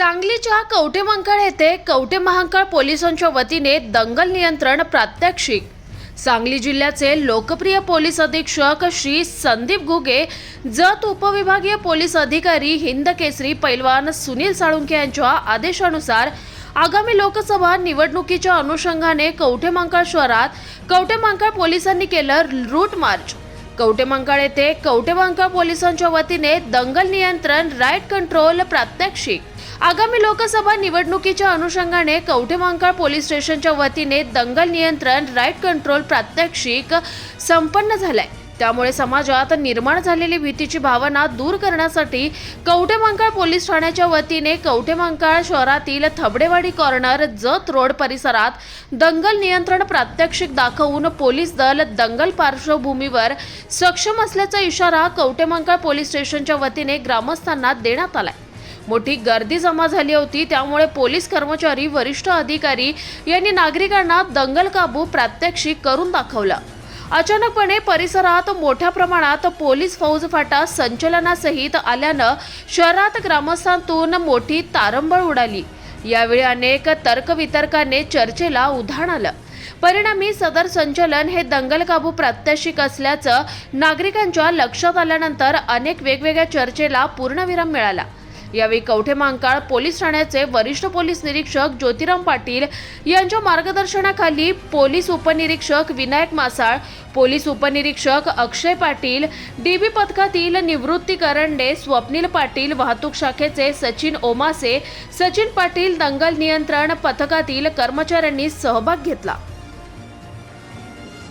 सांगलीच्या कवठेमंकाळ येथे कवठे महांकाळ पोलिसांच्या वतीने दंगल नियंत्रण प्रात्यक्षिक. सांगली जिल्ह्याचे लोकप्रिय पोलीस अधीक्षक श्री संदीप घुगे जत उपविभागीय पोलीस अधिकारी हिंद केसरी पैलवान सुनील साळुंके यांच्या आदेशानुसार आगामी लोकसभा निवडणुकीच्या अनुषंगाने कवठेमंकाळ शहरात कवठेमंकाळ पोलिसांनी केलं रूट मार्च. कवठेमंकाळ येथे कवठेमंकाळ पोलिसांच्या वतीने दंगल नियंत्रण राईट कंट्रोल प्रात्यक्षिक. आगामी लोकसभा निवडणुकीच्या अनुषंगाने कवठेमंकाळ पोलीस स्टेशनच्या वतीने दंगल नियंत्रण राईट कंट्रोल प्रात्यक्षिक संपन्न झालंय. त्यामुळे समाजात निर्माण झालेली भीतीची भावना दूर करण्यासाठी कवठेमंकाळ पोलीस ठाण्याच्या वतीने कवठेमंकाळ शहरातील थबडेवाडी कॉर्नर जत रोड परिसरात दंगल नियंत्रण प्रात्यक्षिक दाखवून पोलीस दल दंगल पार्श्वभूमीवर सक्षम असल्याचा इशारा कवठेमंकाळ पोलीस स्टेशनच्या वतीने ग्रामस्थांना देण्यात आलाय. मोठी गर्दी जमा झाली होती. त्यामुळे पोलीस कर्मचारी वरिष्ठ अधिकारी यांनी नागरिकांना दंगल काबू प्रात्यक्षिक करून दाखवलं. अचानकपणे परिसरात मोठ्या प्रमाणात पोलीस फौज फाटा संचलनासहित आल्यानं शहरात ग्रामस्थांतून मोठी तारंबळ उडाली. यावेळी अनेक तर्कवितर्काने चर्चेला उधाण आलं. परिणामी सदर संचलन हे दंगल काबू प्रात्यक्षिक असल्याचं नागरिकांच्या लक्षात आल्यानंतर अनेक वेगवेगळ्या चर्चेला पूर्णविराम मिळाला. यावेळी कवठे मांकाळ पोलीस ठाण्याचे वरिष्ठ पोलीस निरीक्षक ज्योतिराम पाटील यांच्या मार्गदर्शनाखाली पोलीस उपनिरीक्षक विनायक मासाळ पोलीस उपनिरीक्षक अक्षय पाटील डीबी पथकातील निवृत्ती करंडे स्वप्नील पाटील वाहतूक शाखेचे सचिन ओमासे सचिन पाटील दंगल नियंत्रण पथकातील कर्मचाऱ्यांनी सहभाग घेतला.